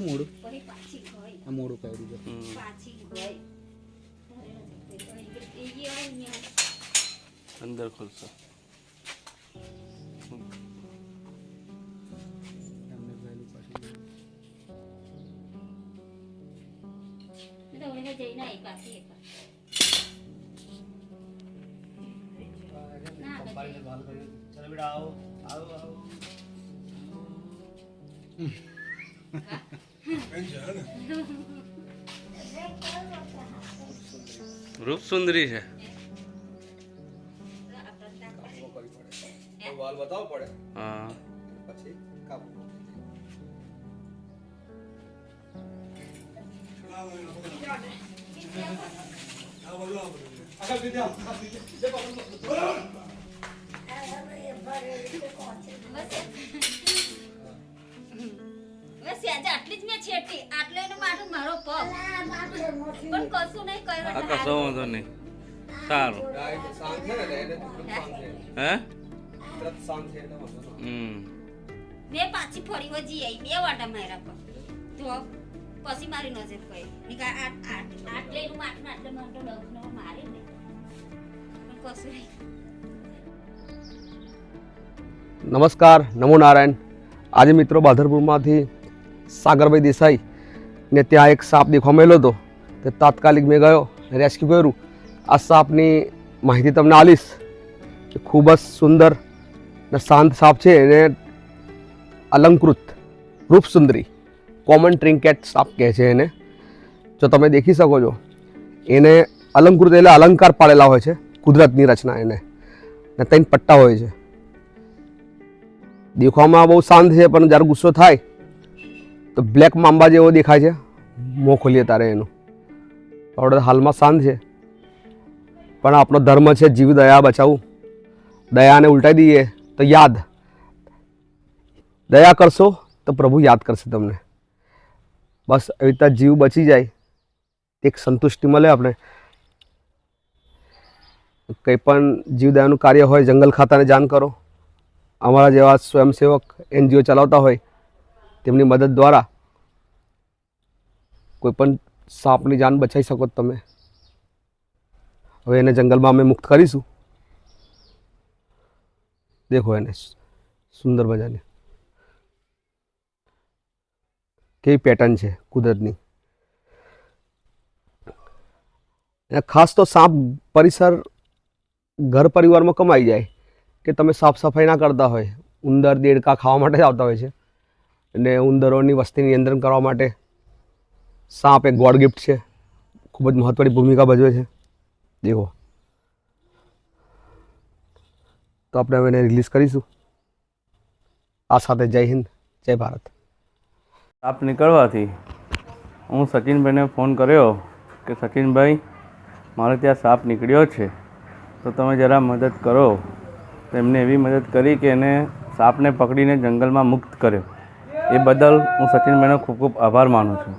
મોડું? પછી પાછી ગઈ આ મોડું કર્યું છે એ અંદર ખોલશો. પાછું જઈને આવી. પાછી એક વાર. ના, પછી રૂપ સુંદરી છે વાલ બતાવવો પડે હા બસ આજે આટલી જ મેં છેટી આટલે મારું મારો પગ. પણ કશું નહીં કર્યું આ કશો વાંધો નહીં. સારું. હે? હમ. મેં પાછી ફરી વજી આવી બે વાટા મારા પર તો પછી મારી નજર મેં આ- આ- આટલે એનું માટલું આટલે મોટો ડગનો મારી ને પણ કશું નહીં. નમસ્કાર નમો નારાયણ. આજે મિત્રો બાધરપુરમાંથી સાગરભાઈ દેસાઈ ને ત્યાં એક સાપ દેખવા મળેલો હતો. તે તાત્કાલિક મેં ગયો, રેસ્ક્યુ કર્યું. આ સાપની માહિતી તમને આલીશ કે ખૂબ જ સુંદર ને શાંત સાપ છે એને અલંકૃત, રૂપસુંદરી કોમન ટ્રિંકેટ સાપ કહે છે એને. જો તમે દેખી શકો છો, એને અલંકૃત એટલે અલંકાર પાડેલા હોય છે, કુદરતની રચના એને. ને ત્રણ પટ્ટા હોય છે. દેખવામાં બહુ શાંત છે, પણ જ્યારે ગુસ્સો થાય, તો બ્લેક માંબા જેવો દેખાય છે. મોં ખોલીએ તારે એનું. આપણે હાલમાં શાંત છે. પણ આપણો ધર્મ છે, જીવ દયા બચાવવું. દયાને ઉલટાઈ દઈએ તો યાદ. દયા કરશો તો પ્રભુ યાદ કરશે તમને. બસ એવી રીતે જીવ બચી જાય. એક સંતુષ્ટિ મળે આપણે. કંઈ પણ જીવદયાનું કાર્ય હોય, જંગલ ખાતાને જાણ કરો. અમારા જેવા સ્વયંસેવક એનજીઓ ચલાવતા હોય, તેમની મદદ દ્વારા કોઈ પણ સાપની જાન બચાવી શકો તમે. હવે એને જંગલમાં અમે મુક્ત કરીશું. દેખો એને, સુંદર મજાની. કેવી પેટર્ન છે કુદરતની. અને ખાસ તો સાપ પરિસર ઘર પરિવારમાં કમાઈ જાય. કે તમે સાફ સફાઈ ના કરતા હોય. ઉંદર, દેડકા ખાવા માટે જ આવતા હોય છે. અને ઉંદરોની વસ્તી નિયંત્રણ કરવા માટે સાપ એક ગોડ ગિફ્ટ છે. ખૂબ જ મહત્ત્વની ભૂમિકા ભજવે છે. જેવો તો આપણે હવે એને રિલીઝ કરીશું. આ સાથે જય હિન્દ, જય ભારત. સાપ નીકળવાથી હું સચિનભાઈને ફોન કર્યો કે, સચિનભાઈ, મારે ત્યાં સાપ નીકળ્યો છે. તો તમે જરા મદદ કરો. તો એમને એવી મદદ કરી કે એને સાપને પકડીને જંગલમાં મુક્ત કર્યો. એ બદલ હું સચિન મહેનો ખૂબ ખૂબ આભાર માનું છું.